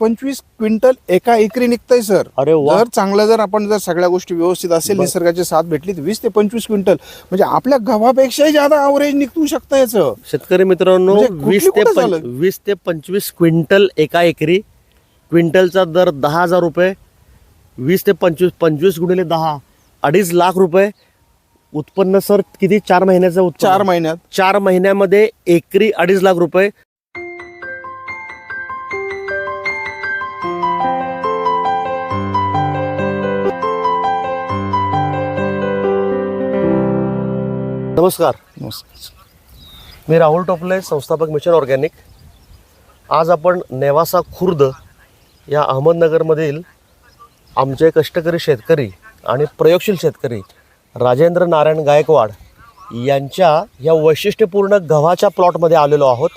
पंचवीस क्विंटल एका एकरी निघतंय सर. अरे वा. जर चांगलं जर आपण जर सगळ्या गोष्टी व्यवस्थित असेल. निसर्गाची साथ भेटली तर वीस ते पंचवीस क्विंटल. म्हणजे आपल्या गव्हापेक्षाही जादा अवरेज निघू शकतं याचं. शेतकरी मित्रांनो म्हणजे कुठली वीस ते कुठं पंच- झालं? वीस ते पंचवीस क्विंटल एका एकरी. क्विंटलचा दर दहा हजार रुपये. वीस ते पंचवीस पंचवीस गुणिले दहा अडीच लाख रुपये. उत्पन्न सर किती? चार महिन्याचं उत्पन्न. चार महिन्यात. चार महिन्यामध्ये एकरी अडीच लाख रुपये. नमस्कार. मी राहुल टोपले संस्थापक मिशन ऑर्गॅनिक. आज आपण नेवासा खुर्द या अहमदनगरमधील आमचे कष्टकरी शेतकरी आणि प्रयोगशील शेतकरी राजेंद्र नारायण गायकवाड यांच्या या वैशिष्ट्यपूर्ण गव्हाच्या प्लॉटमध्ये आलेलो आहोत.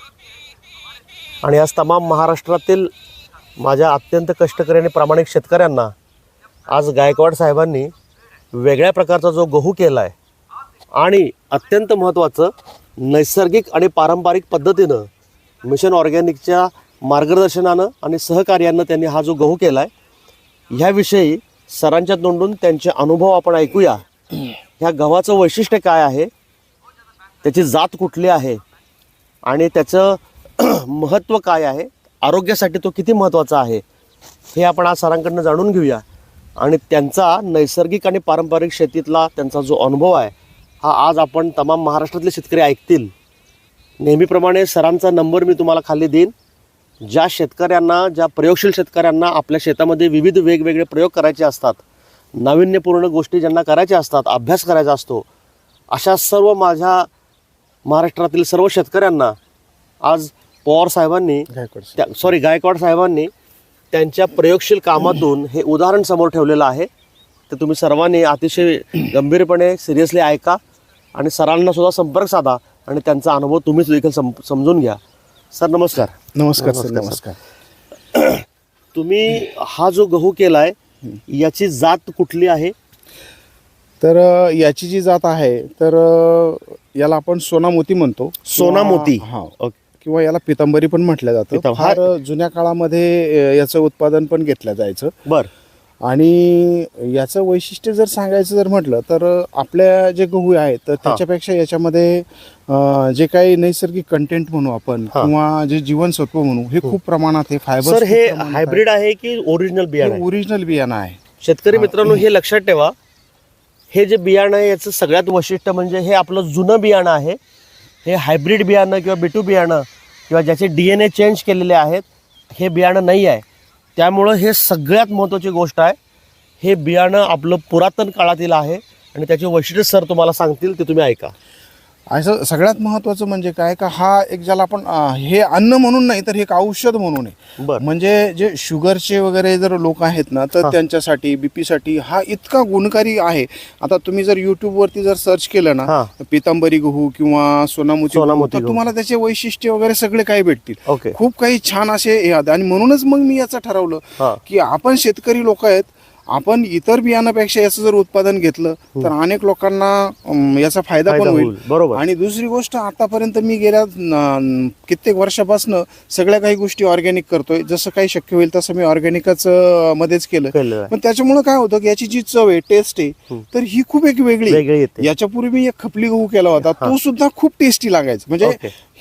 आणि आज तमाम महाराष्ट्रातील माझ्या अत्यंत कष्टकरी आणि प्रामाणिक शेतकऱ्यांना आज गायकवाड साहेबांनी वेगळ्या प्रकारचा जो गहू केला आहे आणि अत्यंत महत्त्वाचं नैसर्गिक आणि पारंपरिक पद्धतीनं मिशन ऑर्गॅनिकच्या मार्गदर्शनानं आणि सहकार्यानं त्यांनी हा जो गहू केला आहे ह्याविषयी सरांच्या तोंडून त्यांचे अनुभव आपण ऐकूया. ह्या गव्हाचं वैशिष्ट्य काय आहे? त्याची जात कुठली आहे? आणि त्याचं महत्त्व काय आहे? आरोग्यासाठी तो किती महत्त्वाचा आहे? हे आपण आज सरांकडनं जाणून घेऊया. आणि त्यांचा नैसर्गिक आणि पारंपरिक शेतीतला त्यांचा जो अनुभव आहे हा आज आपण तमाम महाराष्ट्रातले शेतकरी ऐकतील. नेहमीप्रमाणे सरांचा नंबर मी तुम्हाला खाली देईन. ज्या शेतकऱ्यांना ज्या प्रयोगशील शेतकऱ्यांना आपल्या शेतामध्ये विविध वेगवेगळे प्रयोग करायचे असतात नाविन्यपूर्ण गोष्टी ज्यांना करायच्या असतात अभ्यास करायचा असतो अशा सर्व माझ्या महाराष्ट्रातील सर्व शेतकऱ्यांना आज पवार साहेबांनी त्या सॉरी गायकवाड साहेबांनी त्यांच्या प्रयोगशील कामातून हे उदाहरण समोर ठेवलेलं आहे. ते तुम्ही सर्वांनी अतिशय गंभीरपणे सिरियसली ऐका. आणि सरांना सुद्धा संपर्क साधा आणि त्यांचा अनुभव तुम्हीच देखील सम समजून घ्या. सर नमस्कार. नमस्कार सर नमस्कार, तुम्ही हा जो गहू केलाय याची जात कुठली आहे? तर याची जी जात आहे तर याला आपण सोनामोती म्हणतो. सोनामोती. हा. किंवा याला पितांबरी पण म्हटलं जातं. फार जुन्या काळामध्ये याचं उत्पादन पण घेतलं जायचं. बर. आणि याचं वैशिष्ट्य जर सांगायचं जर म्हटलं तर आपल्या जे गहू आहेत तर त्याच्यापेक्षा याच्यामध्ये जे काही नैसर्गिक कंटेंट म्हणू आपण हा. किंवा जे जीवनसत्व म्हणू हे खूप प्रमाणात आहे फायबर सर हे हायब्रिड आहे की ओरिजिनल बियाणं आहे? ओरिजिनल बियाणं आहे. शेतकरी मित्रांनो हे लक्षात ठेवा. हे जे बियाणं आहे याचं सगळ्यात वैशिष्ट्य म्हणजे हे आपलं जुनं बियाणं आहे. हे हायब्रिड बियाणं किंवा बिटू बियाणं किंवा ज्याचे डी एन ए चेंज केलेले आहेत हे बियाणं नाही आहे. त्यामुळं हे सगळ्यात महत्त्वाची गोष्ट आहे. हे बियाणं आपलं पुरातन काळातील आहे आणि त्याचे वैशिष्ट्य सर तुम्हाला सांगतील ते तुम्ही ऐका. असं सगळ्यात महत्वाचं म्हणजे काय का हा एक ज्याला आपण अं, हे अन्न म्हणून नाही तर हे एक औषध म्हणून आहे बर म्हणजे जे शुगरचे वगैरे जर लोक आहेत ना तर. त्यांच्यासाठी बीपी साठी हा इतका गुणकारी आहे आता तुम्ही जर युट्यूब वरती जर सर्च केलं हा. ना पितांबरी गहू किंवा सोनामुची गहू, तर गहू. तुम्हाला त्याचे वैशिष्ट्य वगैरे सगळे काही भेटतील ओके खूप काही छान असे हे आहेत. आणि म्हणूनच मग मी याचं ठरवलं हा की आपण शेतकरी लोक आहेत आपण इतर बियाण्यापेक्षा याचं जर उत्पादन घेतलं तर अनेक लोकांना याचा फायदा पण फायदा होईल होईल बरोबर आणि दुसरी गोष्ट आतापर्यंत मी गेल्या न- कित्येक वर्षापासून सगळ्या काही गोष्टी ऑर्गॅनिक करतोय जसं काही शक्य होईल तसं मी ऑर्गॅनिकच मध्येच केलं आहे. पण त्याच्यामुळे काय होतं की याची जी चव आहे टेस्ट आहे हम्म. तर ही खूप एक वेगळी आहे. वेगळी येते याच्यापूर्वी मी एक खपली गहू केला होता तो सुद्धा खूप टेस्टी लागायचा म्हणजे.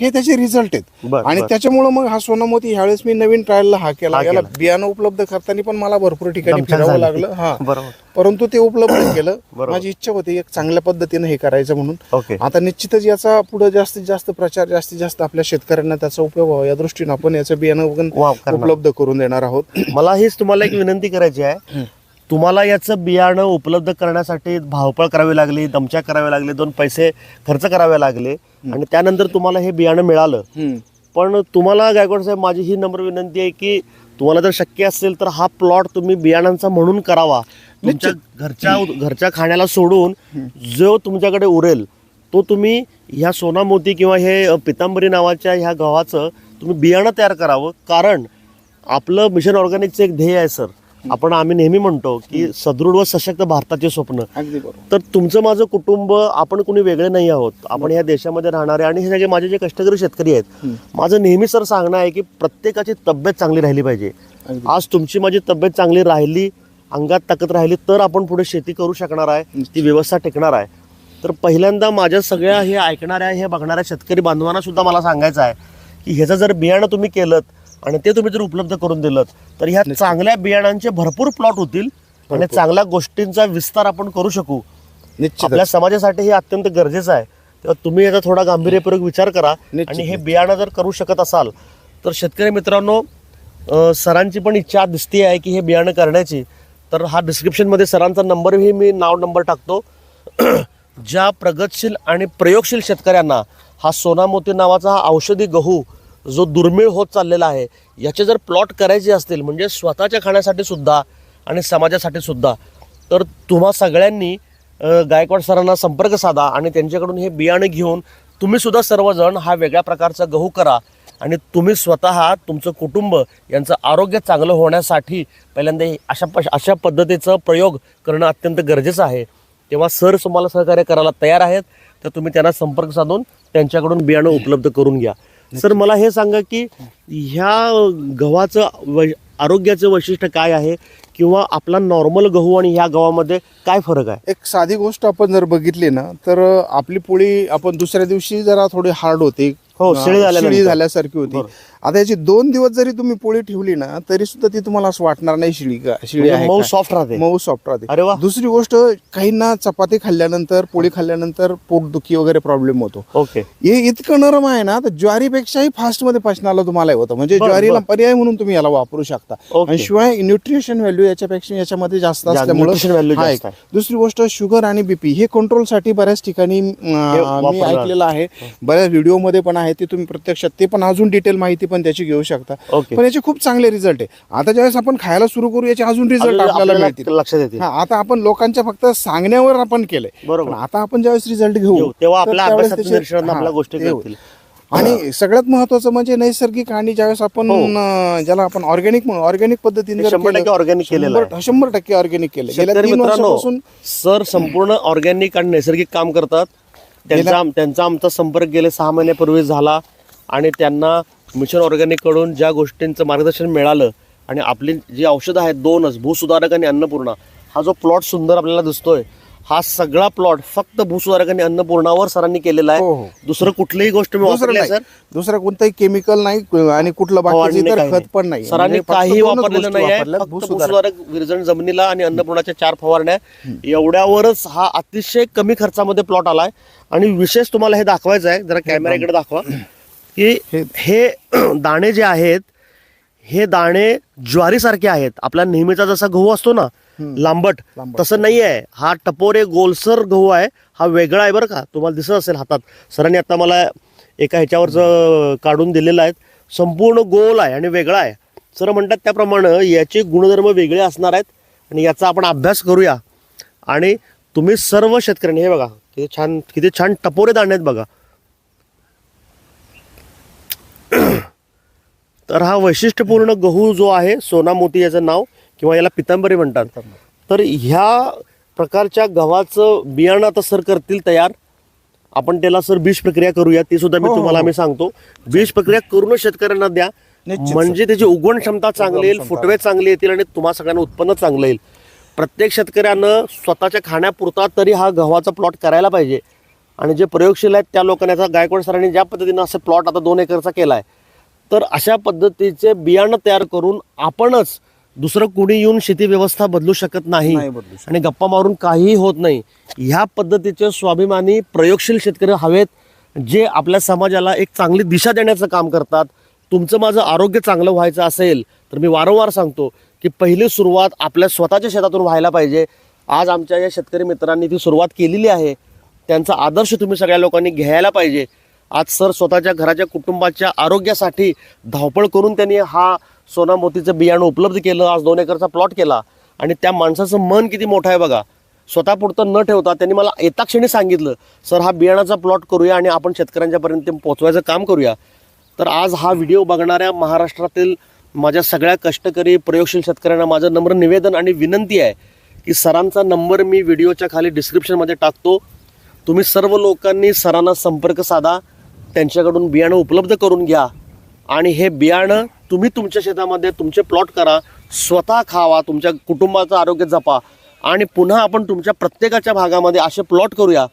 हे त्याचे रिझल्ट आहेत बर, आणि बर. त्याच्यामुळे मग हा सोनामोती ह्यावेळेस मी नवीन ट्रायलला हा केला हा याला केला. बियाणं उपलब्ध करताना पण मला भरपूर ठिकाणी दमछाक फिरावं झाली. लागलं हा. बरोबर. परंतु ते उपलब्ध केलं. माझी इच्छा होती एक चांगल्या पद्धतीने हे करायचं म्हणून. ओके. आता निश्चितच याचा पुढे जास्तीत जास्त प्रचार जास्तीत जास्त आपल्या शेतकऱ्यांना त्याचा उपयोग व्हावा. या दृष्टीने आपण याचं बियाणं. उपलब्ध करून देणार आहोत. मला हीच तुम्हाला एक विनंती करायची आहे. तुम्हाला याचं बियाणं उपलब्ध करण्यासाठी धावपळ करावी लागली दमच्या करावे लागले दोन पैसे खर्च करावे लागले आणि त्यानंतर तुम्हाला हे बियाणं मिळालं. पण तुम्हाला गायकवाड साहेब माझी ही नम्र विनंती आहे की तुम्हाला जर शक्य असेल तर हा प्लॉट तुम्ही बियाणांचा म्हणून करावा. तुमच्या घरच्या घरच्या खाण्याला सोडून जो तुमच्याकडे उरेल तो तुम्ही ह्या सोना मोती किंवा हे पितांबरी नावाच्या ह्या गव्हाचं तुम्ही बियाणं तयार करावं. कारण आपलं मिशन ऑर्गॅनिकचं एक ध्येय आहे सर. आपण आम्ही नेहमी म्हणतो की सदृढ व सशक्त भारताचे स्वप्न. अगदी बरोबर. तर तुमचं माझं कुटुंब आपण कोणी वेगळे नाही आहोत. आपण या देशामध्ये राहणारे आणि हे सगळे माझे जे कष्टकरी शेतकरी आहेत माझं नेहमी सर सांगणं आहे की प्रत्येकाची तब्येत चांगली राहिली पाहिजे. आज तुमची माझी तब्येत चांगली राहिली अंगात ताकद राहिली तर आपण पुढे शेती करू शकणार आहे ती व्यवस्था टिकणार आहे. तर पहिल्यांदा माझ्या सगळ्या हे ऐकणाऱ्या हे बघणाऱ्या शेतकरी बांधवांना सुद्धा मला सांगायचं आहे की ह्याचं जर बियाणं तुम्ही केलं आणि ते तुम्ही जर उपलब्ध करून दिलं तर ह्या चांगल्या बियाणांचे भरपूर प्लॉट होतील आणि चांगल्या गोष्टींचा विस्तार आपण करू शकू. आपल्या समाजासाठी हे अत्यंत गरजेचं आहे. तेव्हा तुम्ही याचा थोडा गांभीर्यपूर्वक विचार करा आणि हे बियाणं जर करू शकत असाल तर शेतकरी मित्रांनो सरांची पण इच्छा दिसते आहे की हे बियाणं करण्याची. तर हा डिस्क्रिप्शनमध्ये सरांचा नंबरही मी नाव नंबर टाकतो. ज्या प्रगतशील आणि प्रयोगशील शेतकऱ्यांना हा सोना मोती नावाचा हा औषधी गहू जो दुर्मिळ होत चाललेला आहे याचे जर प्लॉट करायचे असतील म्हणजे स्वतःच्या खाण्यासाठी सुद्धा आणि समाजासाठी सुद्धा तर तुम्हा सगळ्यांनी गायकवाड सरांना संपर्क साधा आणि त्यांच्याकडून हे बियाणं घेऊन तुम्ही सुद्धा सर्वजण हा वेगळ्या प्रकारचा गहू करा आणि तुम्ही स्वतः तुमचं कुटुंब यांचं आरोग्य चांगलं होण्यासाठी पहिल्यांदा हे अशा प अशा पद्धतीचं प्रयोग करणं अत्यंत गरजेचं आहे. तेव्हा सर तुम्हाला सहकार्य करायला तयार आहेत तर तुम्ही त्यांना संपर्क साधून त्यांच्याकडून बियाणं उपलब्ध करून घ्या. सर मला हे सांगा की ह्या गव्हाचं वै आरोग्याचं वैशिष्ट्य काय आहे किंवा आपला नॉर्मल गहू आणि ह्या गव्हामध्ये काय फरक आहे? एक साधी गोष्ट आपण जर बघितली ना तर आपली पोळी आपण दुसऱ्या दिवशी जरा थोडी हार्ड होते. हो, शिळी झाल्यानंतर. झाल्यासारखी होती. बरोबर. आता याची दोन दिवस जरी तुम्ही पोळी ठेवली ना तरी सुद्धा ती तुम्हाला असं वाटणार नाही शिळी का शिळी म्हणजे आहे मऊ? सॉफ्ट राहते मऊ सॉफ्ट राहते अरे वा. दुसरी गोष्ट काहींना चपाती खाल्ल्यानंतर पोळी खाल्ल्यानंतर पोटदुखी वगैरे प्रॉब्लेम होतो ओके हे इतकं नरम आहे ना तर ज्वारीपेक्षाही फास्टमध्ये पचनाला तुम्हाला होतं म्हणजे ज्वारीला. पर्याय म्हणून तुम्ही याला वापरू शकता. आणि शिवाय न्यूट्रिशन व्हॅल्यू याच्यापेक्षा याच्यामध्ये जास्त असल्यामुळे. दुसरी गोष्ट शुगर आणि बीपी हे कंट्रोलसाठी बऱ्याच ठिकाणी मी. ऐकलेलं आहे बऱ्याच व्हिडिओमध्ये पण आहे ते तुम्ही प्रत्यक्षात ते पण अजून डिटेल माहिती पण त्याची घेऊ शकता ओके. पण याचे खूप चांगले रिझल्ट आहे आता ज्यावेळेस आपण खायला सुरू करू याचे अजून रिझल्ट आपल्याला आपल्याला मिळतील लक्षात येतील हा आता आपण लोकांच्या फक्त सांगण्यावर आपण केलंय बरोबर. पण आता आपण ज्यावेळेस रिझल्ट घेऊ घेऊ, तेव्हा तर आपल्या त्यावेळेस अभ्यासातून त्याचे- निरीक्षणातून हा, आपल्या गोष्टी ते होईल. कळतील. आणि सगळ्यात महत्वाचं म्हणजे नैसर्गिक आणि ज्यावेळेस आपण हो. अं, ज्याला आपण ऑर्गॅनिक म्हणून ऑर्गॅनिक पद्धतीने हे जर शंभर केलं- टक्के organic केलेलं शंभर- शंभर टक्के ऑर्गॅनिक केलं गेल्या शेतकरी तीन मित्रांनो वर्षापासून सर संपूर्ण ऑर्गॅनिक आणि नैसर्गिक काम करतात त्यांचा त्यांचा आमचा संपर्क गेले सहा महिन्यापूर्वी झाला आणि त्यांना मिशन ऑर्गॅनिककडून ज्या गोष्टींचं मार्गदर्शन मिळालं आणि आपली जी औषधं आहेत दोनच भूसुधारक आणि अन्नपूर्णा हा जो प्लॉट सुंदर आपल्याला दिसतोय हा सगळा प्लॉट फक्त भूसुधारक आणि अन्नपूर्णावर सरांनी केलेला हो, आहे. हो. दुसरं कुठलीही गोष्ट मी सर. दुसरं कोणतंही केमिकल नाही आणि कुठलं इतर काही खत. पण नाही. सरांनी म्हणजे फक्त काही वापरलेलं नाही आहे. भूसुधारक. विरजण जमिनीला आणि अन्नपूर्णाच्या चार फवारण्या. एवढ्यावरच हा अतिशय कमी खर्चामध्ये प्लॉट आलाय. आणि विशेष तुम्हाला हे दाखवायचं आहे. जरा कॅमेऱ्याकडे दाखवा. की हे- दाणे जे आहेत हे दाणे ज्वारीसारखे आहेत. आपला नेहमीचा जसा गहू असतो ना लांबट लांबट. तसं नाही आहे. हा टपोरे गोलसर गहू आहे. हा वेगळा आहे बरं का. तुम्हाला दिसत असेल हातात. सरांनी आता मला एका ह्याच्यावरचं काढून दिलेलं आहे संपूर्ण गोल आहे आणि वेगळा आहे. सर म्हणतात त्याप्रमाणे याचे गुणधर्म वेगळे असणार आहेत आणि याचा आपण अभ्यास करूया. आणि तुम्ही सर्व शेतकऱ्यांनी हे बघा किती छान किती छान टपोरे दाणे आहेत बघा. तर हा वैशिष्ट्यपूर्ण गहू जो आहे सोना मोती याचं नाव किंवा याला पितांबरी म्हणतात. तर ह्या प्रकारच्या गव्हाचं बियाणं आता सर करतील तयार. आपण त्याला सर बीज प्रक्रिया करूया ती सुद्धा मी हो, हो, तुम्हाला हो. मी सांगतो. बीज प्रक्रिया करूनच शेतकऱ्यांना द्या. म्हणजे त्याची उगवण क्षमता चांगली येईल. फुटवे चांगले येतील आणि तुम्हा सगळ्यांना उत्पन्न चांगलं येईल. प्रत्येक शेतकऱ्यानं स्वतःच्या खाण्यापुरता तरी हा गव्हाचा प्लॉट करायला पाहिजे. आणि जे प्रयोगशील आहेत त्या लोकांनी आता गायकवाड सरांनी ज्या पद्धतीनं असं प्लॉट आता दोन एकरचा केला आहे तर अशा पद्धतीचे बियाणं तयार करून आपणच दुसरं कुणी येऊन शेती व्यवस्था बदलू शकत नाही. आणि गप्पा मारून काहीही होत नाही. ह्या पद्धतीचे स्वाभिमानी प्रयोगशील शेतकरी हवेत जे आपल्या समाजाला एक चांगली दिशा देण्याचं काम करतात तुमचं माझं आरोग्य चांगलं व्हायचं असेल तर मी वारंवार सांगतो की पहिली सुरुवात आपल्या स्वतःच्या शेतातून व्हायला पाहिजे. आज आमच्या या शेतकरी मित्रांनी ती सुरुवात केलेली आहे. त्यांचा आदर्श तुम्ही सगळ्या लोकांनी घ्यायला पाहिजे. आज सर स्वतःच्या घराच्या कुटुंबाच्या आरोग्यासाठी धावपळ करून त्यांनी हा सोना मोतीचं बियाणं उपलब्ध केलं आज दोन एकरचा प्लॉट केला. आणि त्या माणसाचं मन किती मोठं आहे बघा. स्वतःपुरतं न ठेवता त्यांनी मला एका क्षणी सांगितलं सर हा बियाणाचा प्लॉट करूया आणि आपण शेतकऱ्यांच्यापर्यंत पोचवायचं काम करूया. तर आज हा व्हिडिओ बघणाऱ्या महाराष्ट्रातील माझ्या सगळ्या कष्टकरी प्रयोगशील शेतकऱ्यांना माझं नम्र निवेदन आणि विनंती आहे की सरांचा नंबर मी व्हिडिओच्या खाली डिस्क्रिप्शनमध्ये टाकतो. तुम्ही सर्व लोकांनी सरांना संपर्क साधा त्यांच्याकडून बियाणं उपलब्ध करून घ्या. आणि हे बियाणं तुम्ही तुमच्या शेतामध्ये तुमचे प्लॉट करा स्वतः खावा तुमच्या कुटुंबाचं आरोग्य जपा. आणि पुन्हा आपण तुमच्या प्रत्येकाच्या भागामध्ये असे प्लॉट करूया.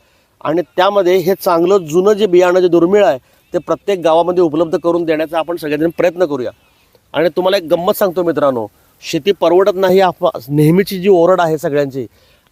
आणि त्यामध्ये हे चांगलं जुनं जे बियाणं जे दुर्मिळ आहे ते प्रत्येक गावामध्ये उपलब्ध करून देण्याचा आपण सगळेजण प्रयत्न करूया. आणि तुम्हाला एक गंमत सांगतो मित्रांनो शेती परवडत नाही आप- नेहमीची जी ओरड आहे सगळ्यांची.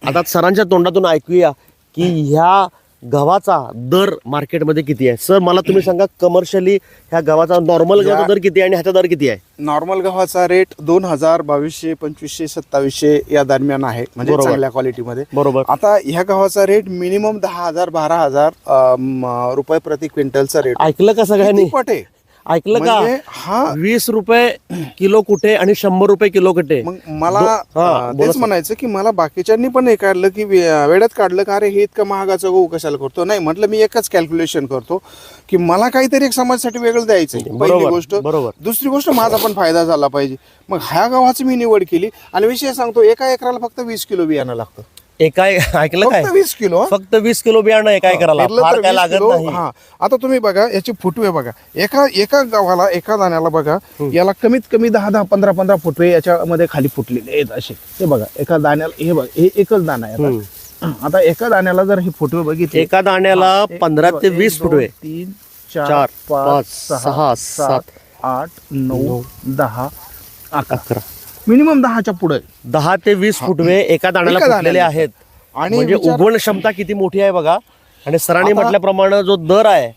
आता सरांच्या तोंडातून ऐकूया की ह्या गव्हाचा दर मार्केटमध्ये किती आहे? सर मला तुम्ही सांगा कमर्शियली ह्या गव्हाचा नॉर्मल गव्हाचा दर किती आहे आणि ह्याचा दर किती आहे? नॉर्मल गव्हाचा रेट दोन हजार बावीसशे पंचवीसशे सत्तावीसशे या दरम्यान आहे म्हणजे बरोबर. चांगल्या क्वालिटीमध्ये बरोबर. आता ह्या गव्हाचा रेट मिनिमम दहा हजार बारा हजार अम, रुपये प्रति क्विंटलचा रेट ऐकलं का सगळ्यांनी? पट आहे? ऐकलं म्हणजे का हा वीस रुपये किलो कुठे आणि शंभर रुपये किलो कुठे? मग मला हा, अं, बोला तेच सर. म्हणायचं की मला बाकीच्यांनी पण हे काढलं की वे- वेड्यात काढलं का? अरे हे इतकं महागाचं गहू कशाला करतो? नाही म्हटलं मी एकच कॅल्क्युलेशन करतो की मला काहीतरी एक समाजासाठी वेगळं द्यायचं पहिली बरोबर, गोष्ट. बरोबर. दुसरी गोष्ट माझा पण फायदा झाला पाहिजे. मग ह्या गव्हाची मी निवड केली आणि विषय सांगतो एका एकराला फक्त वीस किलो बियाणं लागतं. एका ऐकलं काय? फक्त वीस किलो हं. फक्त वीस किलो बियाणं एका एकराला पेरलं फार तर काय 20 लागत किलो, नाही. हा. आता तुम्ही बघा याची फुटवे बघा. एका एका गावाला एका दाण्याला बघा याला कमीत कमी दहा दहा पंधरा पंधरा फुटवे याच्यामध्ये खाली फुटलेले आहेत असे. हे बघा एका दाण्याला हे बघा हे एकच दाणा आहे आता. आता एका दाण्याला जर हे फुटवे बघितले एका दाण्याला एक, पंधरा ते एक, वीस दोन, फुटवे. तीन चार, पाच, सहा, सात, सात आठ नऊ दहा अकरा. अकरा. मिनिमम दहाच्या पुढे. दहा ते वीस फुटवे एका दाण्याला एका फुटलेले दाण्याला. आहेत. आणि म्हणजे विचार- उगवण क्षमता किती मोठी आहे बघा. आणि सरांनी आता- म्हटल्याप्रमाणे जो दर आहे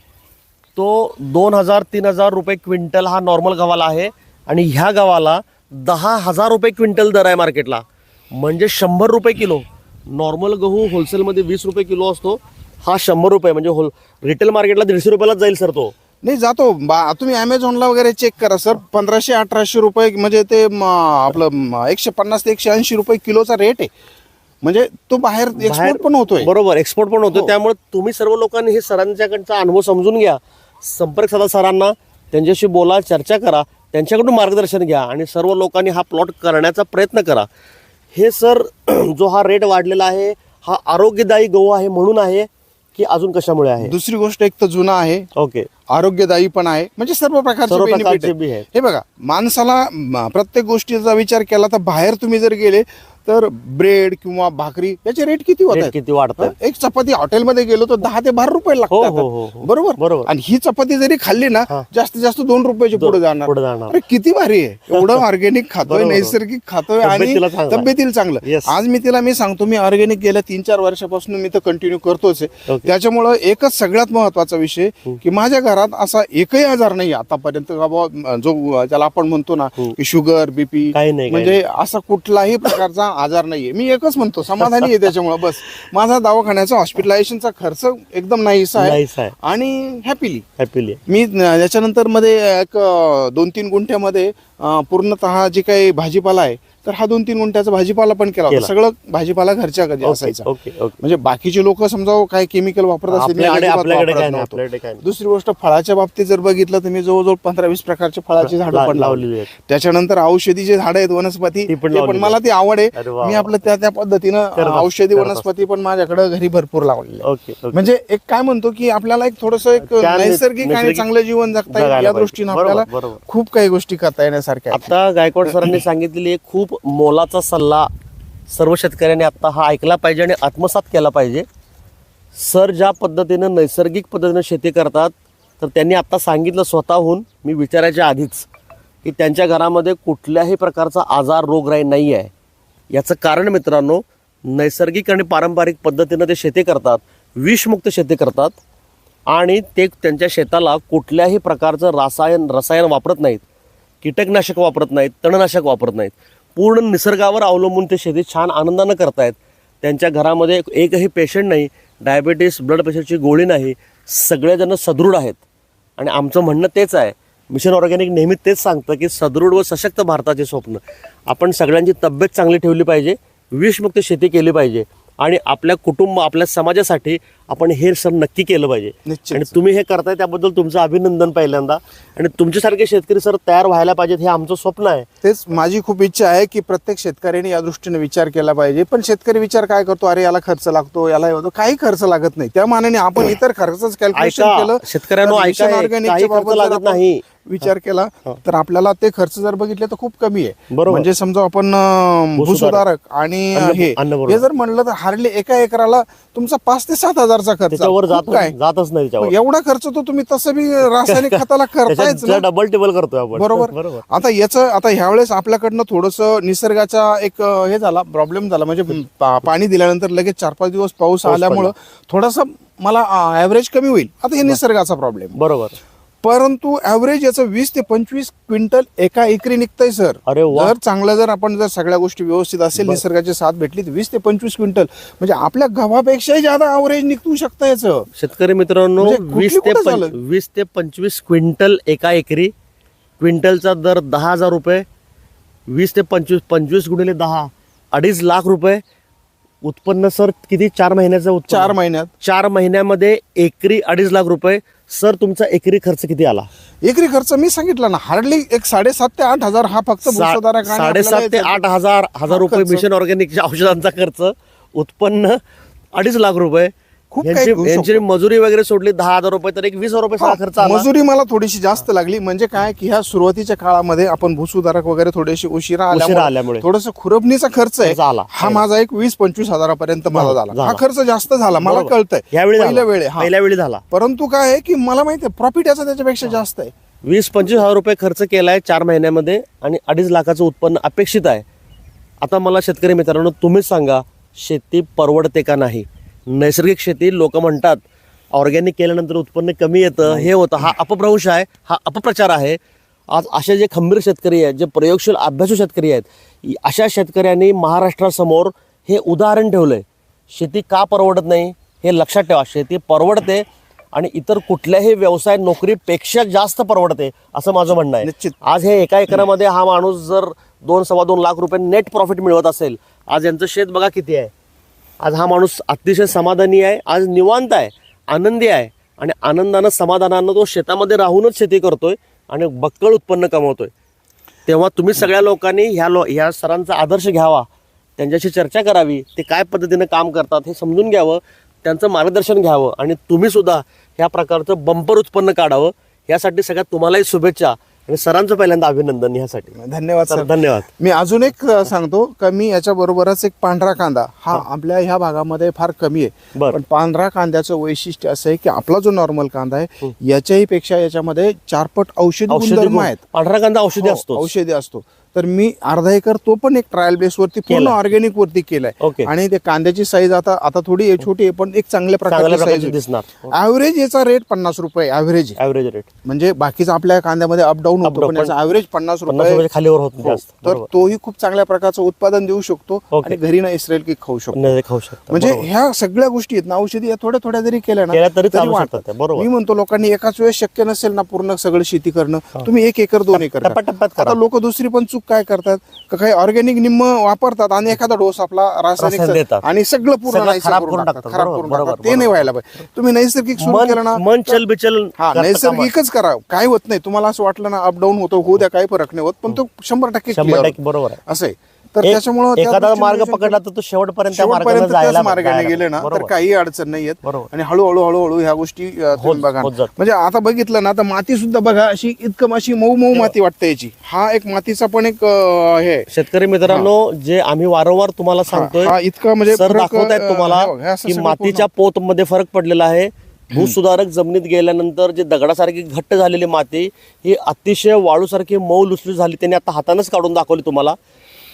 तो दोन हजार तीन हजार रुपये क्विंटल हा नॉर्मल गव्हाला आहे. आणि ह्या गव्हाला दहा हजार रुपये क्विंटल दर आहे मार्केटला म्हणजे शंभर रुपये किलो. नॉर्मल गहू होलसेलमध्ये वीस रुपये किलो असतो. हा शंभर रुपये म्हणजे होल रिटेल मार्केटला दीडशे रुपयालाच जाईल सर तो. नाही जातो. बा तुम्ही अमेझॉनला वगैरे चेक करा सर पंधराशे अठराशे रुपये म्हणजे ते म, आपलं एकशे पन्नास ते एकशे ऐंशी रुपये किलोचा रेट आहे. म्हणजे तो बाहेर एक्सपोर्ट पण होतोय. बरोबर एक्सपोर्ट पण होतो हो. त्यामुळे तुम्ही सर्व लोकांनी हे सरांच्याकडचा अनुभव समजून घ्या. संपर्क साधा सरांना. त्यांच्याशी बोला चर्चा करा. त्यांच्याकडून मार्गदर्शन घ्या आणि सर्व लोकांनी हा प्लॉट करण्याचा प्रयत्न करा. हे सर जो हा रेट वाढलेला आहे हा आरोग्यदायी गहू आहे म्हणून आहे. की अजून कशामुळे आहे? दुसरी गोष्ट एक तर जुना आहे. ओके. आरोग्यदायी पण आहे. म्हणजे सर्व प्रकारचे सर्व benefit प्रकारचे आहे. हे बघा माणसाला म, प्रत्येक गोष्टीचा विचार केला तर बाहेर तुम्ही जर गेले तर ब्रेड किंवा भाकरी याचे रेट किती होत रेट आहेत किती वाढतात हं? एक चपाती हॉटेलमध्ये गेलो तर दहा ते बारा रुपये हो, हो, हो, लागतात हो. बरोबर बरोबर. आणि ही चपाती जरी खाल्ली ना हा. जास्तीत जास्त दोन रुपयाची पुढे जाणार पुढे जाणार. अरे किती भारी आहे एवढं ऑर्गॅनिक खातोय बरोबर. नैसर्गिक खातोय आणि तब्येतीला चांगलं. तब्येतील चांगलं Yes. आज मी तिला मी सांगतो मी ऑर्गॅनिक गेल्या तीन चार वर्षापासून मी तर कंटिन्यू करतोच आहे Okay. त्याच्यामुळं एकच सगळ्यात महत्त्वाचा विषय की माझ्या घरात असा एकही आजार नाही आतापर्यंत का बुवा, जो ज्याला आपण म्हणतो ना की शुगर बीपी काही नाही, काही म्हणजे असा कुठलाही प्रकारचा आजार नाहीये. मी एकच म्हणतो समाधानी आहे त्याच्यामुळे बस. माझा दवाखान्याचा हॉस्पिटलायझेशनचा खर्च एकदम नाहीसा आहे. आणि हॅपीली हॅपीली मी न- याच्यानंतरमध्ये एक अ, दोन तीन गुंठ्यामध्ये अ, पूर्णतः जे काही भाजीपाला आहे तर हा दोन तीन गुंठ्याचा भाजीपाला पण केला होता केला. सगळं भाजीपाला घरच्या घरी असायचा ओके ओके म्हणजे बाकीचे लोक समजा काय केमिकल वापरत असतील मी आपल्याकडे अजिबात आपल्याकडे वापरत काय नाही नव्हतो. आपल्याकडे काय नाही दुसरी गोष्ट फळाच्या बाबतीत जर बघितलं तर मी जवळजवळ पंधरा वीस प्रकारचे फळाची झाडं ला- पण लावलेली लावली आहेत. त्याच्यानंतर औषधी जे झाडं आहेत वनस्पती ती पण ते पण लावलेली मला ती आवड अरे आहे मी. आपलं त्या त्या पद्धतीनं करत असतो, औषधी करत वनस्पती पण माझ्याकडे घरी भरपूर लावलेले आहेत. ओके ओके म्हणजे एक काय म्हणतो की आपल्याला एक थोडस एक त्या नैसर्गिक आणि नैसर्गिक चांगलं जीवन जगता येईल या पाहिजे. दृष्टीने बरोबर, आपल्याला बरोबर. खूप काही गोष्टी करता येण्यासारख्या आहेत. आता गायकवाड सरांनी सांगितलेली एक खूप मोलाचा सल्ला सर्व शेतकऱ्यांनी आत्ता हा ऐकला पाहिजे आणि आत्मसात केला पाहिजे. सर ज्या पद्धतीनं नैसर्गिक पद्धतीनं शेती करतात तर त्यांनी आत्ता सांगितलं स्वतःहून मी विचारायच्या आधीच की त्यांच्या घरामध्ये कुठल्याही प्रकारचा आजार रोगराई नाही आहे. याचं कारण मित्रांनो नैसर्गिक आणि पारंपरिक पद्धतीनं ते शेती करतात विषमुक्त शेती करतात आणि ते त्यांच्या शेताला कुठल्याही प्रकारचं रासायन रसायन वापरत नाहीत. कीटकनाशक वापरत नाहीत तणनाशक वापरत नाहीत. पूर्ण निसर्गावर अवलंबून ते शेती छान आनंदानं करतायत. त्यांच्या घरामध्ये एकही पेशंट नाही डायबिटीस ब्लड प्रेशरची गोळी नाही सगळेजण सदृढ आहेत. आणि आमचं म्हणणं तेच आहे मिशन ऑर्गॅनिक नेहमी तेच सांगतं की सदृढ व सशक्त भारताचे स्वप्न. आपण सगळ्यांची तब्येत चांगली ठेवली पाहिजे विषमुक्त शेती केली पाहिजे. आणि आपल्या कुटुंब आपल्या समाजासाठी आपण हे सर नक्की केलं पाहिजे. आणि तुम्ही हे करताय त्याबद्दल तुमचं अभिनंदन पहिल्यांदा. आणि तुमच्यासारखे शेतकरी सर तयार व्हायला पाहिजेत हे आमचं स्वप्न आहे. तेच माझी खूप इच्छा आहे की प्रत्येक शेतकऱ्याने या दृष्टीने विचार केला पाहिजे. पण शेतकरी विचार काय करतो? अरे याला खर्च लागतो याला होतो काही खर्च लागत नाही. त्या मानाने आपण इतर खर्चच कॅल्क्युलेशन केलं. शेतकऱ्यांनो खर्च लागत नाही. विचार केला तर आपल्याला ते खर्च जर बघितले तर खूप कमी आहे. म्हणजे समजा आपण भूसुधारक. आणि हे जर म्हणलं तर हार्डली एका एकराला तुमचा पाच ते सात हजारचा खर्च. काय? जातच नाही एवढा खर्च तो तुम्ही तसं बी रासायनिक खताला करतायच डबल टेबल करतोय आपण. बरोबर. बरोबर. आता याचं आता ह्यावेळेस आपल्याकडनं थोडस निसर्गाचा एक हे झाला प्रॉब्लेम झाला. म्हणजे पाणी दिल्यानंतर लगेच चार पाच दिवस पाऊस आल्यामुळं थोडासा मला ऍव्हरेज कमी होईल. आता हे निसर्गाचा प्रॉब्लेम बरोबर. परंतु ऍव्हरेज याचं वीस ते पंचवीस क्विंटल एका एकरी निघतंय सर अरे वा. जर चांगलं जर आपण जर सगळ्या गोष्टी व्यवस्थित असेल निसर्गाची साथ भेटली तर वीस ते पंचवीस क्विंटल. म्हणजे आपल्या गव्हापेक्षाही जादा ऍव्हरेज निघू शकतं याचं. शेतकरी मित्रांनो म्हणजे कुठली वीस ते कुठं? वीस ते पंचवीस क्विंटल एका एकरी क्विंटलचा दर दहा हजार रुपये वीस ते पंचवीस पंचवीस गुणिले दहा अडीच लाख रुपये. उत्पन्न सर किती? चार महिन्याचं उत्पन्न. चार महिन्यात. चार महिन्यामध्ये एकरी अडीच लाख रुपये सर तुमचा एकरी खर्च किती आला एकरी खर्च मी सांगितलं ना हार्डली एक साडेसात ते आठ हजार हा फक्त सा- भूसुधारक आणि साडेसात ते आठ हजार हजार रुपये खर्च. मिशन ऑर्गॅनिकच्या औषधांचा खर्च उत्पन्न अडीच लाख रुपये खूप काही यांची मजुरी वगैरे सोडली दहा हजार रुपये तर एक वीस हजार रुपये खर्च आला मजुरी मला थोडीशी जास्त लागली म्हणजे काय की ह्या सुरुवातीच्या काळामध्ये आपण भूसुधारक वगैरे थोडेसे उशिरा उशिरा आल्यामुळे. थोडस खुरपणीचा खर्च आहे आला. हा माझा एक वीस पंचवीस हजारापर्यंत माझा झाला झाला. हा खर्च जास्त झाला मला बरोबर. कळतंय यावेळी पहिल्या. वेळी हा. पहिल्या वेळी झाला परंतु काय आहे की मला माहिती आहे प्रॉफिट याचा त्याच्यापेक्षा जास्त आहे वीस पंचवीस हजार रुपये खर्च केलाय चार महिन्यामध्ये आणि अडीच लाखाचं उत्पन्न अपेक्षित आहे आता मला शेतकरी मित्रांनो तुम्हीच सांगा शेती परवडते का नाही नैसर्गिक शेती लोक म्हणतात ऑर्गॅनिक केल्यानंतर उत्पन्न कमी येतं हे होतं. हा अपभ्रंश आहे हा अपप्रचार आहे. आज असे जे खंबीर शेतकरी आहेत जे प्रयोगशील अभ्यासू शेतकरी आहेत अशा शेतकऱ्यांनी महाराष्ट्रासमोर हे उदाहरण ठेवलंय. शेती का परवडत नाही हे लक्षात ठेवा. शेती परवडते आणि इतर कुठल्याही व्यवसाय नोकरीपेक्षा जास्त परवडते असं माझं म्हणणं आहे. निश्चित. आज हे एका एकरामध्ये हा माणूस जर दोन सव्वा दोन लाख रुपये नेट प्रॉफिट मिळवत असेल आज यांचं शेत बघा किती आहे. आज हा माणूस अतिशय समाधानी आहे आज निवांत आहे आनंदी आहे आणि आनंदानं समाधानानं तो शेतामध्ये राहूनच शेती करतोय आणि बक्कळ उत्पन्न कमवतोय. तेव्हा तुम्ही सगळ्या लोकांनी ह्या लो ह्या सरांचा आदर्श घ्यावा त्यांच्याशी चर्चा करावी ते काय पद्धतीनं काम करतात हे समजून घ्यावं त्यांचं मार्गदर्शन घ्यावं आणि तुम्हीसुद्धा ह्या प्रकारचं बंपर उत्पन्न काढावं. यासाठी सगळ्यात तुम्हालाही शुभेच्छा. आणि सरांचं पहिल्यांदा अभिनंदन ह्यासाठी. धन्यवाद सर धन्यवाद. मी अजून एक सांगतो का मी याच्या बरोबरच एक पांढरा कांदा हा आपल्या ह्या भागामध्ये फार कमी आहे. पण पांढरा कांद्याचं वैशिष्ट्य असं आहे की आपला जो नॉर्मल कांदा आहे याच्याही पेक्षा याच्यामध्ये चारपट औषधी गुणधर्म गुण- आहेत. पांढरा कांदा औषधी हो, असतो औषधी असतो. तर मी अर्धा एकर तो पण एक ट्रायल बेस वरती पूर्ण. ऑर्गॅनिक वरती केलाय. आणि ते कांद्याची साईज आता आता थोडी छोटी आहे पण एक चांगल्या प्रकारची साईज दिसणार ऍव्हरेज याचा रेट पन्नास रुपये ऍव्हरेज ऍव्हरेज रेट म्हणजे बाकीचा आपल्या कांद्यामध्ये अपडाऊन होतो Up-down, पण याचा ऍव्हरेज पन्नास रुपये खालीवर होत हो, तर. तोही खूप चांगल्या प्रकारचं उत्पादन देऊ शकतो. आणि घरी ना इस्रायल की खाऊ शकतो खाऊ शकता म्हणजे. ह्या सगळ्या गोष्टी आहेत ना औषधी या थोड्या थोड्या जरी केल्या ना तरी बरोबर. मी म्हणतो लोकांनी एकाच वेळेस शक्य नसेल ना पूर्ण सगळं शेती करणं तुम्ही एक एकर दोन एकर. आता लोक दुसरी पण चूक काय करतात का काही ऑर्गॅनिक निम्म वापरतात आणि एखादा डोस आपला रासायनिक देतात. आणि सगळं पूर्ण सगळं नाहीसं खराब करून करून टाकतात टाकतात. खराब बरोबर, करून टाकतात बरोबर, ते नाही. व्हायला पाहिजे तुम्ही नैसर्गिक सुरू केलं ना मन मन चलबिचल हा करता कामा- नैसर्गिकच करा काय होत नाही तुम्हाला असं वाटलं ना अपडाऊन होतो होऊ द्या काही फरक नाही होत पण तो शंभर टक्के शंभर clear टक्के बरोबर आहे. असं आहे तर एक- त्याच्यामुळे त्या एखादा मार्ग पकडला तर तो शेवटपर्यंत त्या मार्गाने शेवटपर्यंत जायला मार्गाने जायला गेले ना तर बरोबर. काही अडचण नाही येत. बरोबर. आणि हळूहळू हळूहळू ह्या गोष्टी अ, तुम्ही होत- बघा होत जात. म्हणजे आता बघितलं ना तर माती सुद्धा बघा अशी इतकं अशी मऊ मऊ माती वाटते याची. हा एक मातीचा पण एक अ, हे. शेतकरी मित्रांनो जे आम्ही वारंवार तुम्हाला सांगतोय हा, इतका म्हणजे सर फरक, दाखवत आहेत अ, तुम्हाला हे बघ, हे असं की सगळं मातीच्या पोत मध्ये फरक पडलेला आहे. भूसुधारक जमिनीत गेल्यानंतर जे दगडासारखी घट्ट झालेली माती ही अतिशय वाळूसारखी मऊ लुसलूस झाली त्यांनी आता हातानच काढून दाखवली तुम्हाला.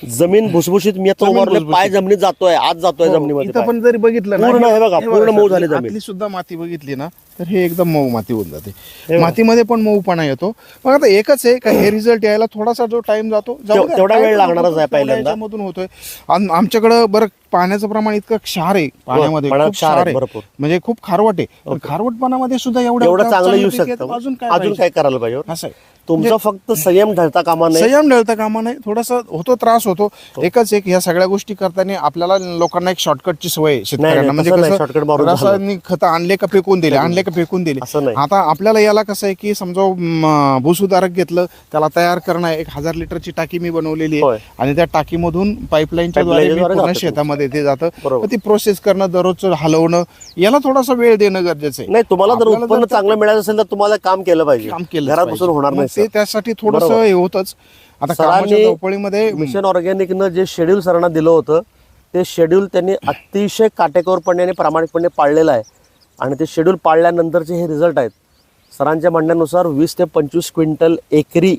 जमीन भुसभुशीत मी आता जमीन उभारले भुसभुशीत. पाय जमिनीत जातोय आज जातोय हो, जमिनीमध्ये इथं पाय. पण जरी बघितलं ना पूर्ण हे बघा, हे पूर्ण मऊ झाली ही जमीन. आतली सुद्धा माती बघितली ना तर हे एकदम मऊ माती होऊन जाते मातीमध्ये पण मऊपणा येतो मग आता एकच आहे का हे रिझल्ट यायला थोडासा जो टाइम जातो जाऊ तेव- द्या, तेवढा वेळ लागणारच होतो, आहे पहिल्यांदा. याच्यामधून होतोय आमच्याकडं बरं पाण्याचं प्रमाण इतकं क्षार आहे पाण्यामध्ये पाण्यात खूप क्षार क्षार आहे आहे भरपूर. म्हणजे खूप खारवट आहे पण खारवटपणामध्ये सुद्धा एवढं एवढं चांगलं येऊ पीक येतं, शकतं अजून काय अजून पाहिजे? काय करायला पाहिजे असं आहे तुमचा फक्त संयम ढळता कामा नये संयम ढळता कामा नाही थोडासा होतो त्रास होतो एकच एक ह्या सगळ्या गोष्टी करताना आपल्याला लोकांना एक शॉर्टकटची सवय आहे शेतकऱ्यांना म्हणजे तसं नाही, कसं shortcut मारून झालं. रासायनिक खतं आणले का फेकून दिले आणले का फेकून दिले असं नाही. आता आपल्याला याला कसं आहे की समजा म, भूसुधारक घेतलं त्याला तयार करणं आहे. एक हजार लिटरची टाकी मी बनवलेली होय. आहे आणि त्या टाकीमधून पाईपलाईनच्या द्वारे Pipeline मी द्वारे पूर्ण जातं ते. शेतामध्ये ते जातं बरोबर. मग ती प्रोसेस करणं दररोजचं हलवणं याला थोडासा वेळ देणं गरजेचं आहे नाही तुम्हाला जर आपल्याला उत्पन्न जर- चांगलं मिळालं असेल तर तुम्हाला काम केलं पाहिजे काम केलं घरात बसून होणार नाही ते त्यासाठी थोडस. हे होतच. आता सरांनी कामाच्या धावपळीमध्ये मिशन ऑर्गॅनिकनं जे शेड्यूल सरांना दिलं होतं ते शेड्यूल त्यांनी अतिशय काटेकोरपणे आणि प्रामाणिकपणे पाळलेलं आहे. आणि ते शेड्यूल पाळल्यानंतरचे हे रिझल्ट आहेत. सरांच्या म्हणण्यानुसार वीस ते पंचवीस क्विंटल एकरी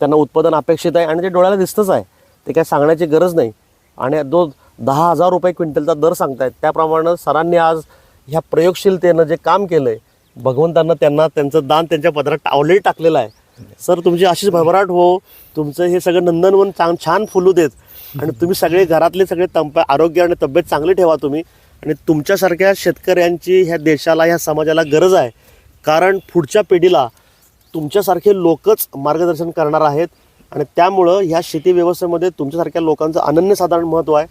त्यांना उत्पादन अपेक्षित आहे आणि ते डोळ्याला दिसतंच आहे. ते काय सांगण्याची गरज नाही. आणि जो दहा हजार रुपये क्विंटलचा दर सांगतायत. त्याप्रमाणे सरांनी आज ह्या प्रयोगशीलतेनं जे काम केलं आहे भगवंतांना त्यांना त्यांचं दान त्यांच्या पदरात ऑलरेडी टाकलेलं आहे. सर तुमची अशीच भरभराट हो. तुमचं हे सगळं नंदनवन छान छान फुलू देत. आणि तुम्ही सगळे घरातले सगळे तंप आरोग्य आणि तब्येत चांगली ठेवा तुम्ही. आणि तुमच्यासारख्या शेतकऱ्यांची ह्या देशाला ह्या समाजाला गरज आहे. कारण पुढच्या पिढीला तुमच्यासारखे लोकच मार्गदर्शन करणार आहेत. आणि त्यामुळं ह्या शेती व्यवस्थेमध्ये तुमच्यासारख्या लोकांचं अनन्यसाधारण महत्त्व आहे.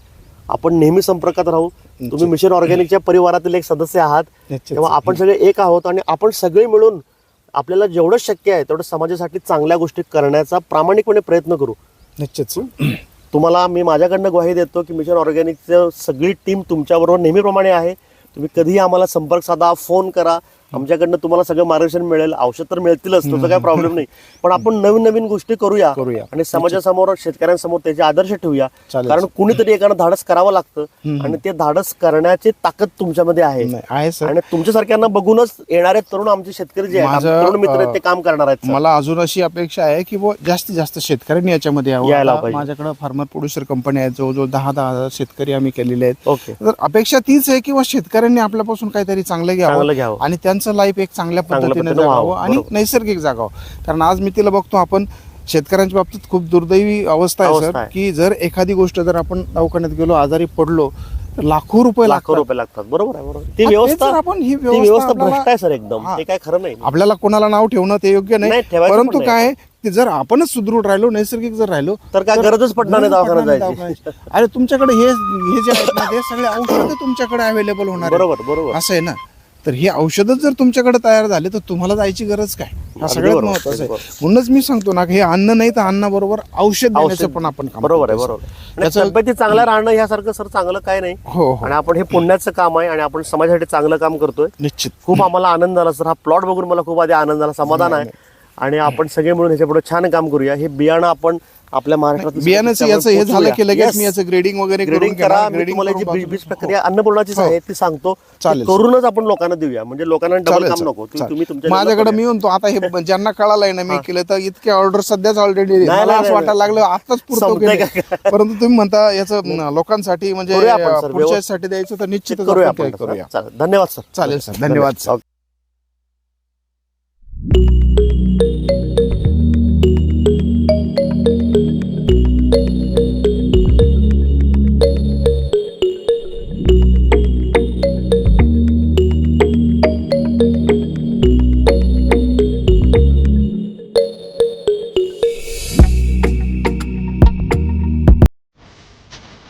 आपण नेहमी संपर्कात राहू. तुम्ही मिशन ऑर्गॅनिकच्या परिवारातील एक सदस्य आहात. तेव्हा आपण सगळे एक आहोत आणि आपण सगळे मिळून आपल्याला जेवढं शक्य आहे तेवढं समाजासाठी चांगल्या गोष्टी करण्याचा प्रामाणिकपणे प्रयत्न करू. निश्चित तुम्हाला मी माझ्याकडनं ग्वाही देतो की मिशन ऑर्गॅनिकचं सगळी टीम तुमच्याबरोबर नेहमीप्रमाणे आहे. तुम्ही कधीही आम्हाला संपर्क साधा फोन करा. आमच्याकडनं तुम्हाला सगळं मार्गदर्शन मिळेल औषध तर मिळतीलच त्याचा काही प्रॉब्लेम नाही पण आपण नवीन नवीन गोष्टी करूया करूया. आणि समाजासमोर शेतकऱ्यांसमोर त्याचे आदर्श ठेवूया. कारण कुणीतरी एकानं धाडस करावं लागतं आणि ते धाडस करण्याची ताकद तुमच्यामध्ये आहे आणि तुमच्यासारख्यांना बघूनच येणारे तरुण आमचे शेतकरी जे आहेत तरुण मित्र ते काम करणार आहेत. मला अजून अशी अपेक्षा आहे की जास्तीत जास्त शेतकऱ्यांनी याच्यामध्ये. यायला पाहिजे. माझ्याकडे फार्मर प्रोड्युसर कंपनी आहेत जवळजवळ दहा दहा हजार शेतकरी आम्ही केलेले आहेत ओके तर अपेक्षा तीच आहे की बुवा शेतकऱ्यांनी आपल्यापासून काहीतरी चांगलं घ्यावं. आणि त्यांचं लाईफ एक चांगल्या पद्धतीने. जगावं आणि. नैसर्गिक जगावं कारण आज मी तिला बघतो आपण शेतकऱ्यांच्या बाबतीत खूप दुर्दैवी अवस्था आहे सर. की जर एखादी गोष्ट जर आपण दवाखान्यात गेलो आजारी पडलो लाखो रुपये लाखो रुपये लागतात बरोबर आहे बरोबर ती हा, व्यवस्था आपण ही व्यवस्था भ्रष्ट आहे सर एकदम हा. ते काय खरं नाही आपल्याला कोणाला नाव ठेवणं ते योग्य नाही परंतु काय की जर आपणच सुदृढ राहिलो नैसर्गिक जर राहिलो तर काय गरजच पडणार नाही दवाखान्यात जायची. अरे तुमच्याकडे हे हे जे आहेत ना ते सगळे औषध तुमच्याकडे अवेलेबल होणार. बरोबर बरोबर असं आहे ना तर हे औषधच जर तुमच्याकडे तयार झाले तर तुम्हाला जायची गरज काय? हा अगदी सगळ्यात बरोबर, महत्वाचं आहे. म्हणूनच मी सांगतो ना की हे अन्न नाही तर अन्नाबरोबर औषध देण्याचं पण आपण काम बरोबर आहे करतो. बरोबर आणि त्याचं- तब्येती चांगल्या राहणं ह्यासारखं सर चांगलं काय नाही. हो हो. आणि आपण हे पुण्याचं काम आहे आणि आपण समाजासाठी चांगलं काम करतोय. निश्चित. खूप आम्हाला आनंद झाला सर. हा प्लॉट बघून मला खूप आधी आनंद झाला समाधान आहे. आणि आपण सगळे मिळून ह्याच्या पुढे छान काम करूया. हे बियाणं आपण आपल्या महाराष्ट्रात बियाण्याचं याचं हे झालं की लगेच मी याचं ग्रेडिंग वगैरे ग्रेडिंग करा. मी तुम्हाला जी बीज प्रक्रिया अन्नपूर्णाचीच हो. आहे ती सांगतो. करूनच आपण लोकांना देऊया. म्हणजे लोकांना डबल काम नको. तुम्ही माझ्याकडे मी म्हणतो आता हे ज्यांना कळालंय ना मी केलं तर इतके ऑर्डर सध्याच ऑलरेडी मला असं वाटायला. लागलं आताच पुरतो? परंतु तुम्ही म्हणता याचं म, लोकांसाठी म्हणजे साठी द्यायचं तर निश्चितच करूया धन्यवाद सर चालेल सर धन्यवाद. Sir okay.